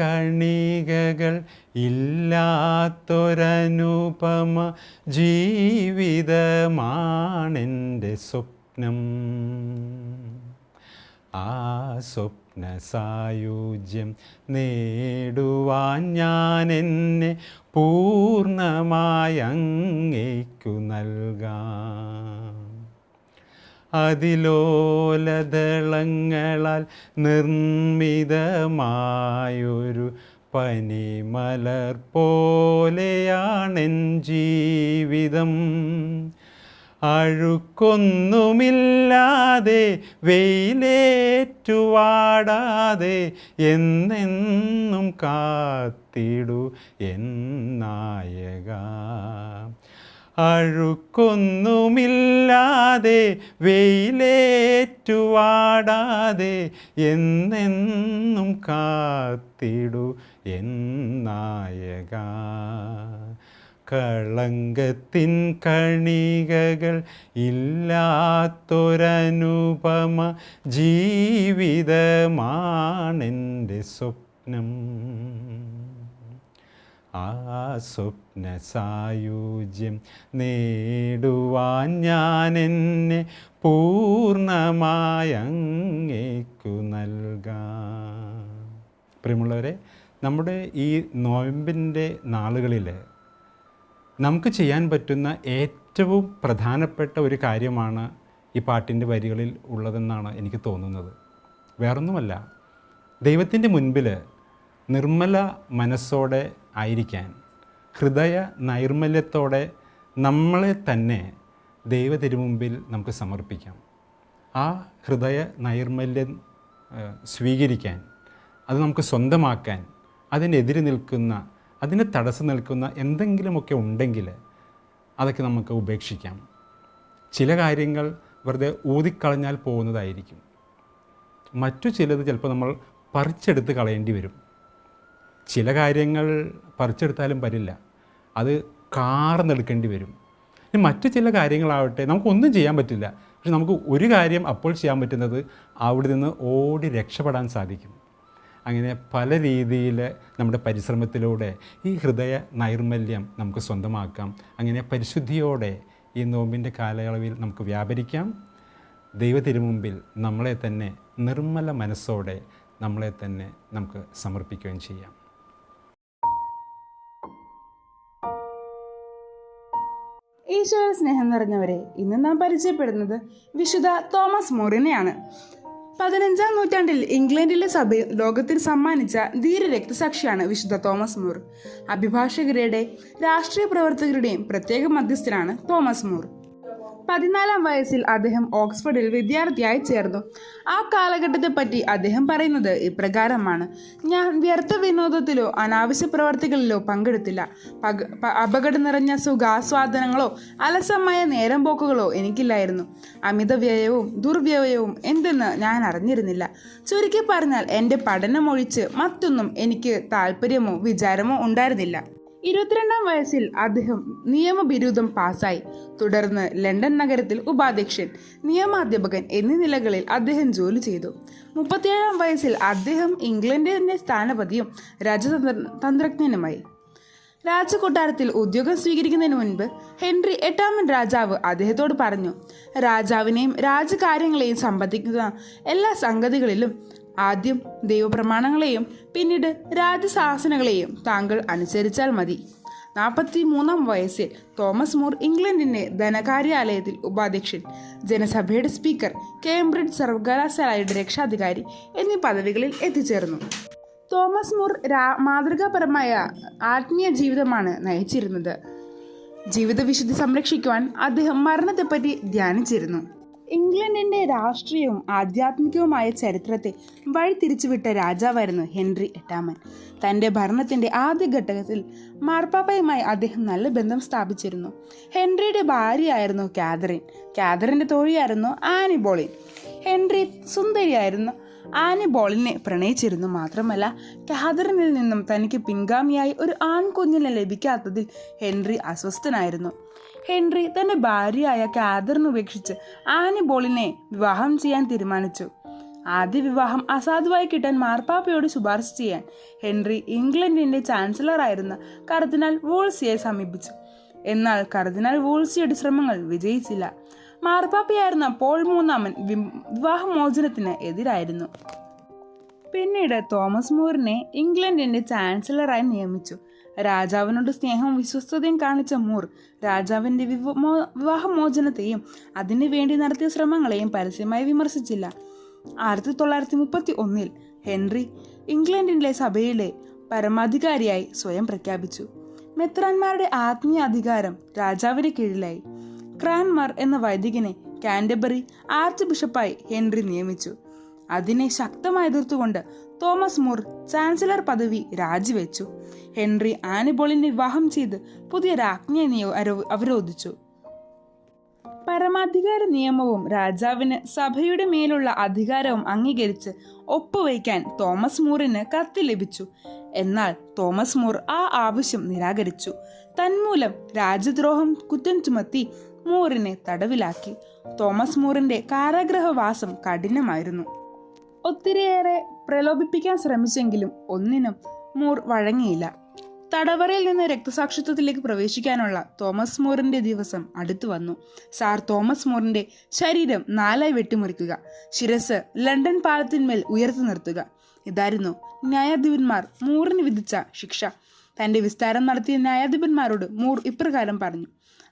കണികകൾ ഇല്ലാത്തൊരനുപമ ജീവിതമാണെന്റെ സ്വപ്നം. ആ സ്വപ്ന സായുജ്യം നേടുവാൻ ഞാൻ എന്നെ പൂർണമായി അങ്ങേക്കു നൽകാം. അതിലോലദളങ്ങളാൽ നിർമ്മിതമായൊരു പനിമലർ പോലെയാണെൻ ജീവിതം. അഴുക്കൊന്നുമില്ലാതെ വെയിലേറ്റുവാടാതെ എന്നെന്നും കാത്തിടു എന്നായക അഴുക്കൊന്നുമില്ലാതെ വെയിലേറ്റുവാടാതെ എന്നെന്നും കാത്തിടു എന്നായക കളങ്കത്തിൻ കണികകൾ ഇല്ലാത്തൊരനുപമ ജീവിതമാണെന്റെ സ്വപ്നം. ആ സ്വപ്ന സായുജ്യം നേടുവാൻ ഞാൻ എന്നെ പൂർണമായങ്ങേക്കു നൽകാ. പ്രിയമുള്ളവരെ നമ്മുടെ ഈ നോയമ്പിന്റെ നാളുകളിൽ നമുക്ക് ചെയ്യാൻ പറ്റുന്ന ഏറ്റവും പ്രധാനപ്പെട്ട ഒരു കാര്യമാണ് ഈ പാട്ടിന്റെ വരികളിൽ ഉള്ളതെന്നാണ് എനിക്ക് തോന്നുന്നത്. വേറൊന്നുമല്ല ദൈവത്തിന്റെ മുൻപിൽ നിർമ്മല മനസ്സോടെ ആയിരിക്കാൻ. ഹൃദയ നൈർമല്യത്തോടെ നമ്മളെ തന്നെ ദൈവ തിരുമുമ്പിൽ നമുക്ക് സമർപ്പിക്കാം. ആ ഹൃദയ നൈർമല്യം സ്വീകരിക്കാൻ അത് നമുക്ക് സ്വന്തമാക്കാൻ അതിനെതിരെ നിൽക്കുന്ന അതിനെ തടസ്സം നിൽക്കുന്ന എന്തെങ്കിലുമൊക്കെ ഉണ്ടെങ്കിൽ അതൊക്കെ നമുക്ക് ഉപേക്ഷിക്കാം. ചില കാര്യങ്ങൾ വെറുതെ ഊതിക്കളഞ്ഞാൽ പോകുന്നതായിരിക്കും. മറ്റു ചിലത് ചിലപ്പോൾ നമ്മൾ പറിച്ചെടുത്ത് കളയേണ്ടി വരും. ചില കാര്യങ്ങൾ പറിച്ചെടുത്താലും വരില്ല. അത് കാർന്നെടുക്കേണ്ടി വരും. മറ്റു ചില കാര്യങ്ങളാവട്ടെ നമുക്കൊന്നും ചെയ്യാൻ പറ്റില്ല. പക്ഷെ നമുക്ക് ഒരു കാര്യം അപ്പോൾ ചെയ്യാൻ പറ്റുന്നത് അവിടെ നിന്ന് ഓടി രക്ഷപ്പെടാൻ സാധിക്കും. അങ്ങനെ പല രീതിയിൽ നമ്മുടെ പരിശ്രമത്തിലൂടെ ഈ ഹൃദയ നൈർമല്യം നമുക്ക് സ്വന്തമാക്കാം. അങ്ങനെ പരിശുദ്ധിയോടെ ഈ നോമ്പിന്റെ കാലയളവിൽ നമുക്ക് വ്യാപരിക്കാം. ദൈവത്തിരുമുമ്പിൽ നമ്മളെ തന്നെ നിർമ്മല മനസ്സോടെ നമ്മളെ തന്നെ നമുക്ക് സമർപ്പിക്കുകയും ചെയ്യാം. ഈശോയുടെ സ്നേഹം നിറഞ്ഞവരെ ഇന്ന് നാം പരിചയപ്പെടുന്നത് വിശുദ്ധ തോമസ് മോറിനെയാണ്. പതിനഞ്ചാം നൂറ്റാണ്ടിൽ ഇംഗ്ലണ്ടിലെ സഭയിൽ ലോകത്തിന് സമ്മാനിച്ച ധീര രക്തസാക്ഷിയാണ് വിശുദ്ധ തോമസ് മൂർ. അഭിഭാഷകരുടെ രാഷ്ട്രീയ പ്രവർത്തകരുടെയും പ്രത്യേക മധ്യസ്ഥനാണ് തോമസ് മൂർ. പതിനാലാം വയസ്സിൽ അദ്ദേഹം ഓക്സ്ഫോർഡിൽ വിദ്യാർത്ഥിയായി ചേർന്നു. ആ കാലഘട്ടത്തെ പറ്റി അദ്ദേഹം പറയുന്നത് ഇപ്രകാരമാണ്. ഞാൻ വ്യർത്ഥ വിനോദത്തിലോ അനാവശ്യ പ്രവർത്തികളിലോ പങ്കെടുത്തില്ല. അപകടം നിറഞ്ഞ സുഖാസ്വാദനങ്ങളോ അലസമായ നേരം പോക്കുകളോ എനിക്കില്ലായിരുന്നു. അമിത വ്യയവും ദുർവ്യയവും എന്തെന്ന് ഞാൻ അറിഞ്ഞിരുന്നില്ല. ചുരുക്കി പറഞ്ഞാൽ എന്റെ പഠനമൊഴിച്ച് മറ്റൊന്നും എനിക്ക് താല്പര്യമോ വിചാരമോ ഉണ്ടായിരുന്നില്ല. ഇരുപത്തിരണ്ടാം വയസ്സിൽ അദ്ദേഹം നിയമബിരുദം പാസായി തുടർന്ന് ലണ്ടൻ നഗരത്തിൽ ഉപാധ്യക്ഷൻ നിയമാധ്യാപകൻ എന്നീ നിലകളിൽ അദ്ദേഹം ജോലി ചെയ്തു. മുപ്പത്തിയേഴാം വയസ്സിൽ അദ്ദേഹം ഇംഗ്ലണ്ടിന്റെ സ്ഥാനപതിയും രാജതന്ത്ര തന്ത്രജ്ഞനുമായി. രാജകൊട്ടാരത്തിൽ ഉദ്യോഗം സ്വീകരിക്കുന്നതിന് മുൻപ് ഹെൻറി എട്ടാമൻ രാജാവ് അദ്ദേഹത്തോട് പറഞ്ഞു രാജാവിനെയും രാജകാര്യങ്ങളെയും സംബന്ധിക്കുന്ന എല്ലാ സംഗതികളിലും ആദ്യം ദൈവപ്രമാണങ്ങളെയും പിന്നീട് രാജശാസനകളെയും താങ്കൾ അനുസരിച്ചാൽ മതി. നാൽപ്പത്തി മൂന്നാം വയസ്സിൽ തോമസ് മൂർ ഇംഗ്ലണ്ടിന്റെ ധനകാര്യാലയത്തിൽ ഉപാധ്യക്ഷൻ ജനസഭയുടെ സ്പീക്കർ കേംബ്രിഡ്ജ് സർവകലാശാലയുടെ രക്ഷാധികാരി എന്നീ പദവികളിൽ എത്തിച്ചേർന്നു. തോമസ് മൂർ രാ മാതൃകാപരമായ ആത്മീയ ജീവിതമാണ് നയിച്ചിരുന്നത്. ജീവിതവിശുദ്ധി സംരക്ഷിക്കുവാൻ അദ്ദേഹം മരണത്തെപ്പറ്റി ധ്യാനിച്ചിരുന്നു. ഇംഗ്ലണ്ടിന്റെ രാഷ്ട്രീയവും ആധ്യാത്മികവുമായ ചരിത്രത്തെ വഴിതിരിച്ചുവിട്ട രാജാവായിരുന്നു ഹെൻറി എട്ടാമൻ. തന്റെ ഭരണത്തിന്റെ ആദ്യ ഘട്ടത്തിൽ മാർപ്പാപ്പയുമായി അദ്ദേഹം നല്ല ബന്ധം സ്ഥാപിച്ചിരുന്നു. ഹെൻറിയുടെ ഭാര്യയായിരുന്നു കാതറിൻ. കാതറിന്റെ തോഴിയായിരുന്നു ആനി ബോളിൻ ഹെൻറി സുന്ദരിയായിരുന്നു ആനി ബോളിനെ പ്രണയിച്ചിരുന്നു മാത്രമല്ല കാതറിനിൽ നിന്നും തനിക്ക് പിൻഗാമിയായി ഒരു ആൺകുഞ്ഞിനെ ലഭിക്കാത്തതിൽ ഹെൻറി അസ്വസ്ഥനായിരുന്നു. ഹെൻറി തന്റെ ഭാര്യയായ കാതറിന് ഉപേക്ഷിച്ച് ആനി ബോളിനെ വിവാഹം ചെയ്യാൻ തീരുമാനിച്ചു. ആദ്യ വിവാഹം അസാധുവായി കിട്ടാൻ മാർപ്പാപ്പയോട് ശുപാർശ ചെയ്യാൻ ഹെൻറി ഇംഗ്ലണ്ടിന്റെ ചാൻസലർ ചാൻസലറായിരുന്ന കർദിനാൾ വോൾസിയെ സമീപിച്ചു. എന്നാൽ കർദിനാൾ വോൾസിയുടെ ശ്രമങ്ങൾ വിജയിച്ചില്ല. മാർപ്പാപ്പയായിരുന്ന പോൾ മൂന്നാമൻ വിവാഹമോചനത്തിന് എതിരായിരുന്നു. പിന്നീട് തോമസ് മൂറിനെ ഇംഗ്ലണ്ടിന്റെ ചാൻസലറായി നിയമിച്ചു. രാജാവിനോട് സ്നേഹവും വിശ്വസ്തതയും കാണിച്ച മൂർ രാജാവിന്റെ വിവ- വിവാഹമോചനത്തെയും അതിനു വേണ്ടി നടത്തിയ ശ്രമങ്ങളെയും പരസ്യമായി വിമർശിച്ചില്ല. ആയിരത്തി തൊള്ളായിരത്തി മുപ്പത്തി ഒന്നിൽ ഹെൻറി ഇംഗ്ലണ്ടിലെ സഭയിലെ പരമാധികാരിയായി സ്വയം പ്രഖ്യാപിച്ചു. മെത്രാന്മാരുടെ ആത്മീയ അധികാരം രാജാവിന് കീഴിലായി. ക്രാൻമർ എന്ന വൈദികനെ കാൻഡബറി ആർച്ച് ബിഷപ്പായി ഹെൻറി നിയമിച്ചു. അതിനെ ശക്തമായി എതിർത്തുകൊണ്ട് തോമസ് മൂർ ചാൻസലർ പദവി രാജിവെച്ചു. ഹെൻറി ആനിബോളിനെ വിവാഹം ചെയ്ത് പുതിയ രാജ്ഞിയെ അവരോധിച്ചു. പരമാധികാര നിയമവും രാജാവിന് സഭയുടെ മേലുള്ള അധികാരവും അംഗീകരിച്ച് ഒപ്പുവയ്ക്കാൻ തോമസ് മൂറിന് കത്ത് ലഭിച്ചു. എന്നാൽ തോമസ് മൂർ ആ ആവശ്യം നിരാകരിച്ചു. തന്മൂലം രാജ്യദ്രോഹം കുറ്റം ചുമത്തി മൂറിനെ തടവിലാക്കി. തോമസ് മൂറിന്റെ കാരാഗ്രഹവാസം കഠിനമായിരുന്നു. ഒത്തിരിയേറെ പ്രലോഭിപ്പിക്കാൻ ശ്രമിച്ചെങ്കിലും ഒന്നിനും മൂർ വഴങ്ങിയില്ല. തടവറയിൽ നിന്ന് രക്തസാക്ഷിത്വത്തിലേക്ക് പ്രവേശിക്കാനുള്ള തോമസ് മൂറിന്റെ ദിവസം അടുത്തു വന്നു. സാർ തോമസ് മൂറിന്റെ ശരീരം നാലായി വെട്ടിമുറിക്കുക ശിരസ് ലണ്ടൻ പാലത്തിന്മേൽ ഉയർത്തി നിർത്തുക. ഇതായിരുന്നു ന്യായാധിപന്മാർ മൂറിന് വിധിച്ച ശിക്ഷ. തന്റെ വിസ്താരം നടത്തിയ ന്യായാധിപന്മാരോട് മൂർ ഇപ്രകാരം പറഞ്ഞു.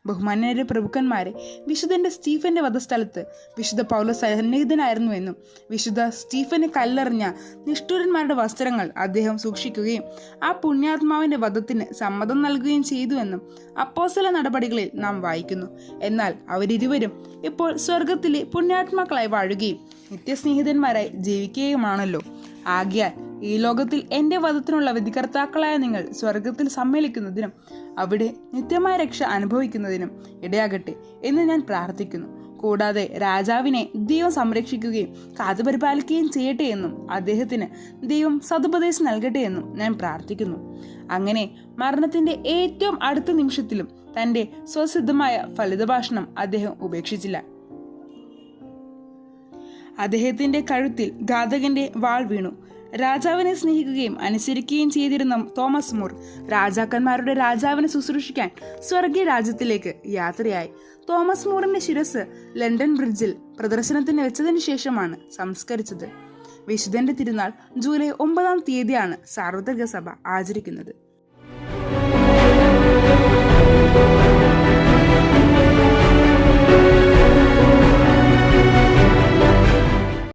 ബഹുമാന്യരെ പ്രഭുക്കന്മാരെ വിശുദ്ധന്റെ സ്റ്റീഫന്റെ വധസ്ഥലത്ത് വിശുദ്ധ പൗലോസ് സന്നിഹിതനായിരുന്നുവെന്നും വിശുദ്ധ സ്റ്റീഫനെ കല്ലെറിഞ്ഞ നിഷ്ഠൂരന്മാരുടെ വസ്ത്രങ്ങൾ അദ്ദേഹം സൂക്ഷിക്കുകയും ആ പുണ്യാത്മാവിന്റെ വധത്തിന് സമ്മതം നൽകുകയും ചെയ്തുവെന്നും അപ്പോസല നടപടികളിൽ നാം വായിക്കുന്നു. എന്നാൽ അവരിരുവരും ഇപ്പോൾ സ്വർഗത്തിലെ പുണ്യാത്മാക്കളായി വാഴുകയും നിത്യസ്നേഹിതന്മാരായി ജീവിക്കുകയുമാണല്ലോ. ആകിയാൽ ഈ ലോകത്തിൽ എന്റെ വധത്തിനുള്ള വിധികർത്താക്കളായ നിങ്ങൾ സ്വർഗത്തിൽ സമ്മേളിക്കുന്നതിനും അവിടെ നിത്യമായ രക്ഷ അനുഭവിക്കുന്നതിനും ഇടയാകട്ടെ എന്ന് ഞാൻ പ്രാർത്ഥിക്കുന്നു. കൂടാതെ രാജാവിനെ ദൈവം സംരക്ഷിക്കുകയും കാത്തുപരിപാലിക്കുകയും ചെയ്യട്ടെ എന്നും അദ്ദേഹത്തിന് ദൈവം സതുപദേശം നൽകട്ടെ എന്നും ഞാൻ പ്രാർത്ഥിക്കുന്നു. അങ്ങനെ മരണത്തിന്റെ ഏറ്റവും അടുത്ത നിമിഷത്തിലും തന്റെ സ്വസിദ്ധമായ ഫലിതഭാഷണം അദ്ദേഹം ഉപേക്ഷിച്ചില്ല. അദ്ദേഹത്തിന്റെ കഴുത്തിൽ ഘാതകന്റെ വാൾ വീണു. രാജാവിനെ സ്നേഹിക്കുകയും അനുസരിക്കുകയും ചെയ്തിരുന്ന തോമസ് മൂർ രാജാക്കന്മാരുടെ രാജാവിനെ ശുശ്രൂഷിക്കാൻ സ്വർഗീയ രാജ്യത്തിലേക്ക് യാത്രയായി. തോമസ് മൂറിന്റെ ശിരസ് ലണ്ടൻ ബ്രിഡ്ജിൽ പ്രദർശനത്തിന് വെച്ചതിന് ശേഷമാണ് സംസ്കരിച്ചത്. വിശുദ്ധന്റെ തിരുനാൾ ജൂലൈ ഒമ്പതാം തീയതിയാണ് സാർവത്രിക സഭ ആചരിക്കുന്നത്.